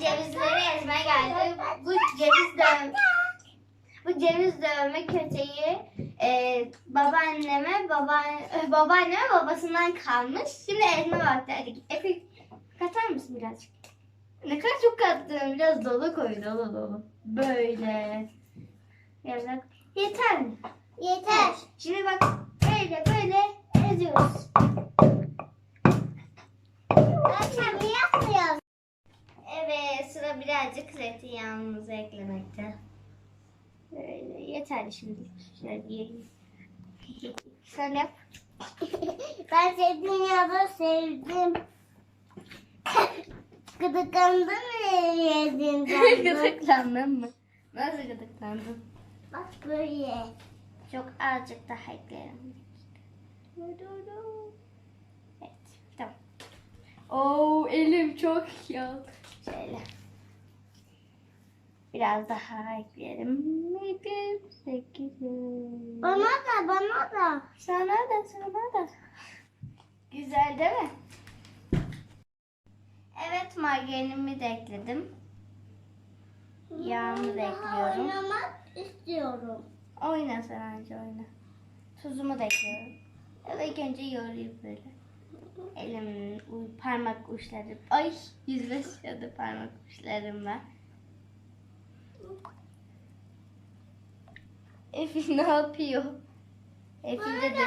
cevizleri ezmeye geldik. Bu ceviz dövme, bu ceviz dövme köteği e, babaanneme, baba, e, babaanneme babasından kalmış. Şimdi ezme vakti. Hadi Efe katar mısın birazcık? Ne kadar çok kattım. Biraz dolu koy. Dolu dolu. Böyle. Daha- Yeter mi? Yeter. Şimdi bak böyle böyle eziyoruz. Yapmıyorum. Sıra birazcık zeytinyağımızı eklemekte. Böyle yeterli şimdi. Şöyle yiyelim. Sen yap. ben zeytinyağını sevdim. Gıdıklandın mı yediğinden? Gıdıklandın mı? Nasıl gıdıklandın? Bak böyle. Çok azıcık daha ekleyelim. Evet tamam. Oo elim çok yağ. Şöyle. Biraz daha ekleyelim. Sekiz, sekiz. Bana da bana da. Sana da sana da. Güzel değil mi? Evet margarinimi de ekledim. Yağımı da ekliyorum. Oynamak istiyorum. Oyna sen önce oyna. Tuzumu da ekliyorum. Evet önce yoğurayım böyle. Elimin parmak uçları. Ay yüzleşiyordu parmak uçlarımla. Efi ne yapıyor? Efi de de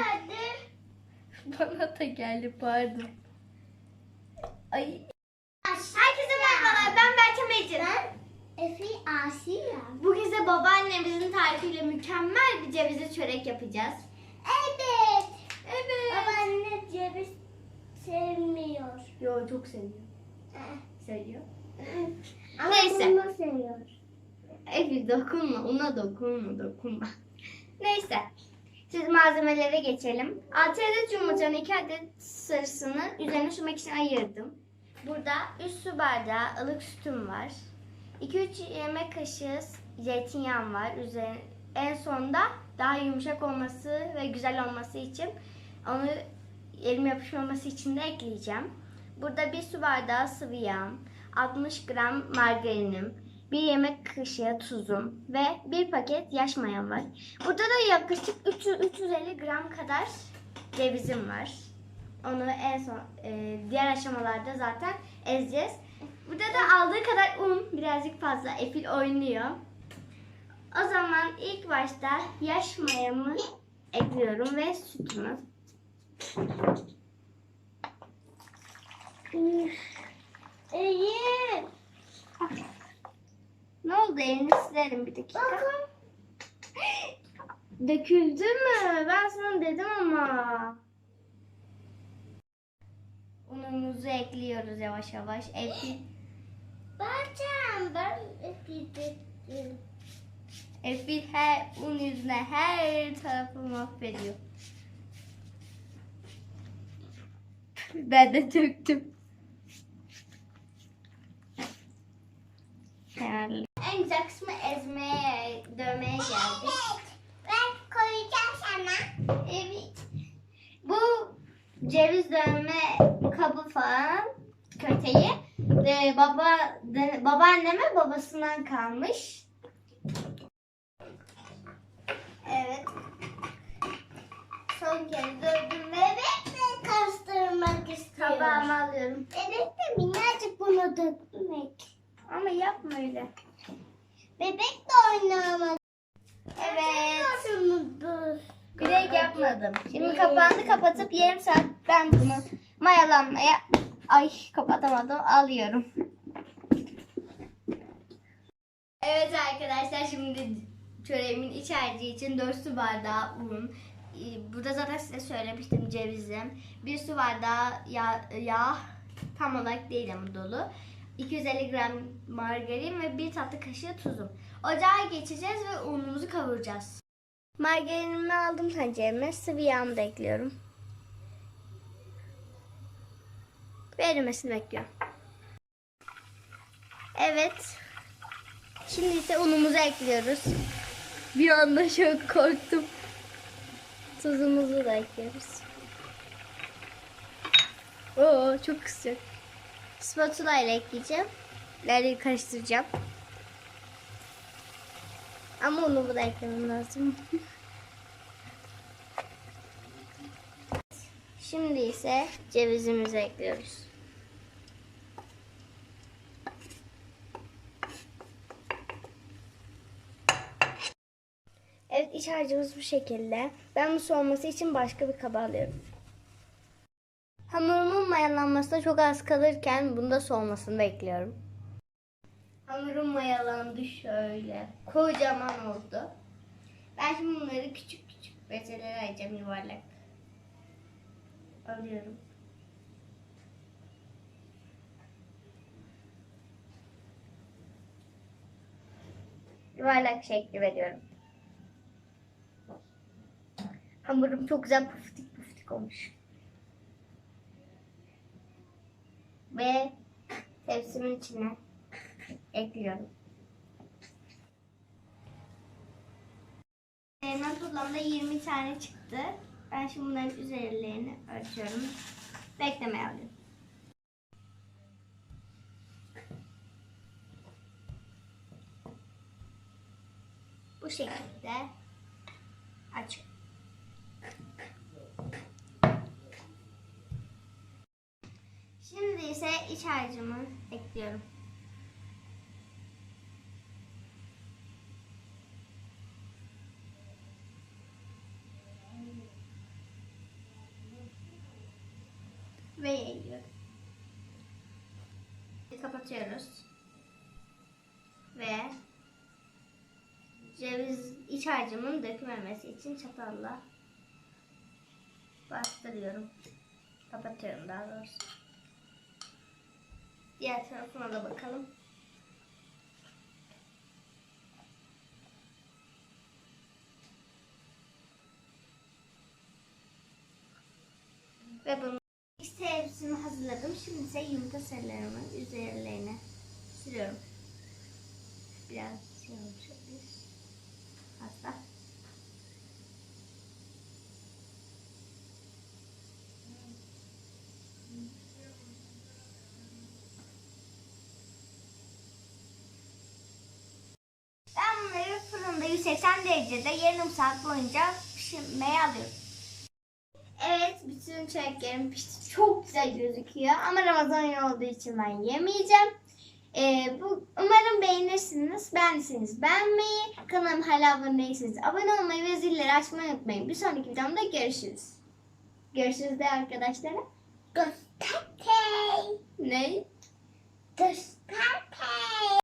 bana da geldi pardon. Ay. Herkese merhabalar ben Berçem Ecin. Efi Asiye. Bugün size babaannemizin tarifiyle mükemmel bir cevizli çörek yapacağız. Evet. Evet. Babaanne ceviz sevmiyor. Yo çok seviyor. Seviyor. Ama Neyse. bunu seviyor. Evi dokunma, ona dokunma, dokunma. Neyse. Siz malzemelere geçelim. 6 adet yumurtanın 2 adet sarısını üzerine sürmek için ayırdım. Burada 3 su bardağı ılık sütüm var. 2-3 yemek kaşığı zeytinyağım var. Üzerine, en sonda daha yumuşak olması ve güzel olması için onu elim yapışmaması için de ekleyeceğim. Burada bir su bardağı sıvı yağım, 60 gram margarinim, bir yemek kaşığı tuzum ve bir paket yaş mayam var. Burada da yaklaşık 300 350 gram kadar cevizim var. Onu en son e, diğer aşamalarda zaten ezeceğiz. Burada da aldığı kadar un birazcık fazla Efil oynuyor. O zaman ilk başta yaş mayamı ekliyorum ve sütümü. İyi. Oldu elini silerim bir dakika. Bakın. Döküldü mü? Ben sana dedim ama. Unumuzu ekliyoruz yavaş yavaş. Efil, Bakacağım ben Efi'de. Efil her un yüzüne her tarafı mahvediyor. Ben de döktüm. Yani. En güzel kısmı ezmeye, dövmeye geldik. Ben koyacağım sana. Evet. Bu ceviz dövme kabı falan köteği de baba de, babaanneme babasından kalmış. Evet. Son kez dövdüm ve Bebekle kastırmak istiyorum. tabağıma alıyorum. Bebekle minnacık bunu dökmek. Ama yapma öyle. Bebekle oynamak. Evet. Bilek yapmadım. Şimdi kapağını kapatıp yarım saat ben bunu mayalanmaya ay kapatamadım alıyorum. Evet arkadaşlar şimdi çöreğimin iç harcı için 4 su bardağı un. Ee, Burada zaten size söylemiştim cevizim. 1 su bardağı yağ, yağ tam olarak değil ama dolu. 250 gram margarin ve 1 tatlı kaşığı tuzum. Ocağa geçeceğiz ve unumuzu kavuracağız. Margarinimi aldım tencereme. Sıvı yağımı da ekliyorum. Ve erimesini bekliyorum. Evet. Şimdi ise unumuzu ekliyoruz. Bir anda çok korktum. Tuzumuzu da ekliyoruz. Oo çok sıcak. Spatula ile ekleyeceğim. Laleyi karıştıracağım. Ama onu bu da eklemem lazım. Şimdi ise cevizimizi ekliyoruz. Evet iç harcımız bu şekilde. Ben bu soğuması için başka bir kaba alıyorum. Hamurumun mayalanması da çok az kalırken bunda soğumasını bekliyorum. Hamurum mayalandı şöyle. Kocaman oldu. Ben şimdi bunları küçük küçük bezelere ayıracağım yuvarlak. Alıyorum. Yuvarlak şekli veriyorum. Hamurum çok güzel puftik puftik olmuş. Ve tepsimin içine ekliyorum. Benim toplamda 20 tane çıktı. Ben şimdi bunların üzerlerini açıyorum. Beklemeye alıyorum. Bu şekilde açıyorum. Şimdi ise iç harcımı ekliyorum. Ve yayıyorum. Kapatıyoruz. Ve ceviz iç harcımın dökülmemesi için çatalla bastırıyorum. Kapatıyorum daha doğrusu. Diğer tarafına da bakalım. Ve bunu işte hepsini hazırladım. Şimdi ise yumurta sarılarımı üzerlerine sürüyorum. Biraz şey olmuş olabilir. Hasta. Ben bunları fırında 180 derecede yarım saat boyunca pişirmeye alıyorum. Evet, bütün çöreklerim pişti. Çok güzel gözüküyor. Ama Ramazan ayı olduğu için ben yemeyeceğim. Ee, bu, umarım beğenirsiniz. Beğendiyseniz beğenmeyi, kanalıma hala abone değilseniz abone olmayı ve zilleri açmayı unutmayın. Bir sonraki videomda görüşürüz. Görüşürüz de arkadaşlara. Gösterey. Ne?